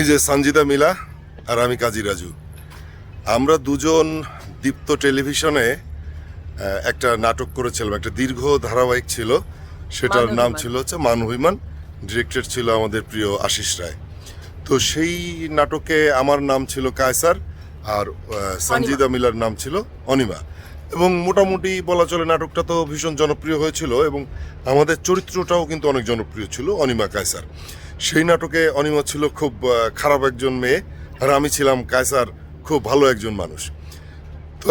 এই যে সঞ্জিদা মিলা আর আমি কাজী রাজু। আমরা দুজন দীপ্ত টেলিভিশনে একটা নাটক করেছিলাম একটা দীর্ঘ ধারাবাহিক ছিল। সেটার নাম ছিল হচ্ছে মানবিমান ডিরেক্টর ছিল আমাদের প্রিয় আশিস রায়। তো সেই নাটকে আমার নাম ছিল কায়সার আর সঞ্জিদা মিলার নাম ছিল অনিমা। এবং মোটামুটি বলা চলে নাটকটা তো ভীষণ জনপ্রিয় হয়েছিল এবং আমাদের চরিত্রটাও কিন্তু অনেক জনপ্রিয় ছিল অনিমা কায়সার। সেই নাটকে অনিমা ছিল খুব খারাপ একজন মেয়ে আর আমি ছিলাম কায়সার খুব ভালো একজন মানুষ। তো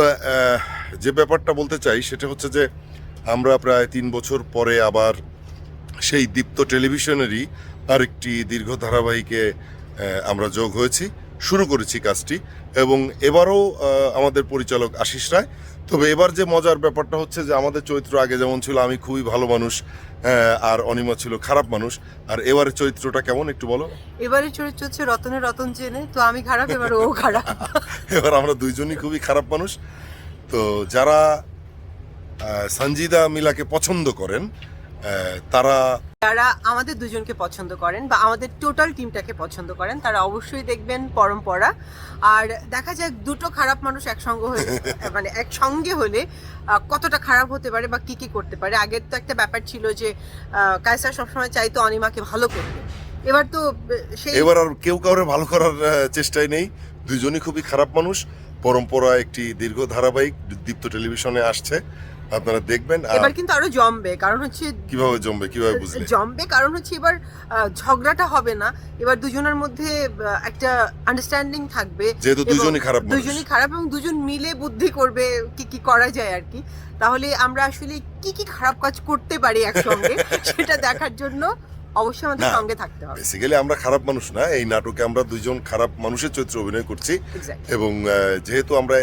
যে ব্যাপারটা বলতে চাই সেটা হচ্ছে যে আমরা প্রায় তিন বছর পরে আবার সেই দীপ্ত টেলিভিশনেরই আরেকটি দীর্ঘ ধারাবাহিকে আমরা যোগ হয়েছি। শুরু করেছি কাজটি এবং এবারও আমাদের পরিচালক আশিস রায়। তবে এবার যে মজার ব্যাপারটা হচ্ছে যে আমাদের চরিত্র আগে যেমন ছিল আমি খুবই ভালো মানুষ আর অনিমা ছিল খারাপ মানুষ। আর এবারের চরিত্রটা কেমন একটু বলো? এবারে চরিত্র হচ্ছে রতনের রতন চেনে তো আমি খারাপ এবার ও খারাপ। এবার আমরা দুইজনই খুবই খারাপ মানুষ। তো যারা সঞ্জিদা মিলাকে পছন্দ করেন তারা যারা আমাদের দুজনকে পছন্দ করেন বা আমাদের টোটাল টিমটাকে পছন্দ করেন তারা অবশ্যই দেখবেন পরম্পরা। আর দেখা যাক দুটো খারাপ মানুষ একসঙ্গে হলে মানে একসঙ্গে হলে কতটা খারাপ হতে পারে বা কি কি করতে পারে। আগের তো একটা ব্যাপার ছিল যে কায়সার সবসময় চাইতো অনিমাকে ভালো করতে। এবার তো সেই এবার আর কেউ কাউরে ভালো করার চেষ্টাই নেই। দুইজনই খুবই খারাপ মানুষ। পরম্পরা একটি দীর্ঘ ধারাবাহিক দীপ্ত টেলিভিশনে আসছে। আপনারা দেখবেন এবার কিন্তু আরও জমবে কারণ হচ্ছে কীভাবে জমবে কীভাবে বুঝলেন জমবে কারণ হচ্ছে এবার ঝগড়াটা হবে না এবার দুজনের মধ্যে একটা আন্ডারস্ট্যান্ডিং থাকবে যেহেতু দুজনই খারাপ মানুষ। দুজনই খারাপ এবং দুজন মিলে বুদ্ধি করবে কি কি করা যায় আর কি। তাহলে আমরা আসলে কি কি খারাপ কাজ করতে পারি একসঙ্গে সেটা দেখার জন্য অবশ্যই আমাদের সঙ্গে থাকতে হবে। বেসিক্যালি আমরা খারাপ মানুষ না এই নাটকে আমরা দুইজন খারাপ মানুষের চরিত্রে অভিনয় করছি। এবং যেহেতু আমরা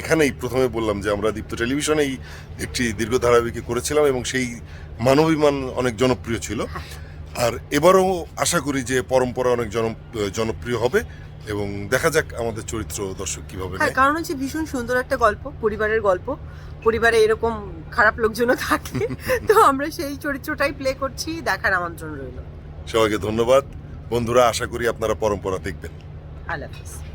এখানেই প্রথমে বললাম যে আমরা দীপ্ত টেলিভিশনেই একটি দীর্ঘ ধারাবাহিকে করেছিলাম এবং সেই মানবিমান অনেক জনপ্রিয় ছিল। আর এবারও আশা করি যে পরম্পরা অনেক জন- জনপ্রিয় হবে এবং দেখা যাক আমাদের চরিত্র দর্শক কীভাবে হ্যাঁ কারণ হচ্ছে ভীষণ সুন্দর একটা গল্প পরিবারের গল্প। পরিবারে এরকম খারাপ লোকজনও থাকে। তো আমরা সেই চরিত্রটাই প্লে করছি দেখার আমন্ত্রণ রইল। সবাইকে ধন্যবাদ। বন্ধুরা আশা করি আপনারা পরম্পরা দেখবেন। আল্লাহ হাফিজ।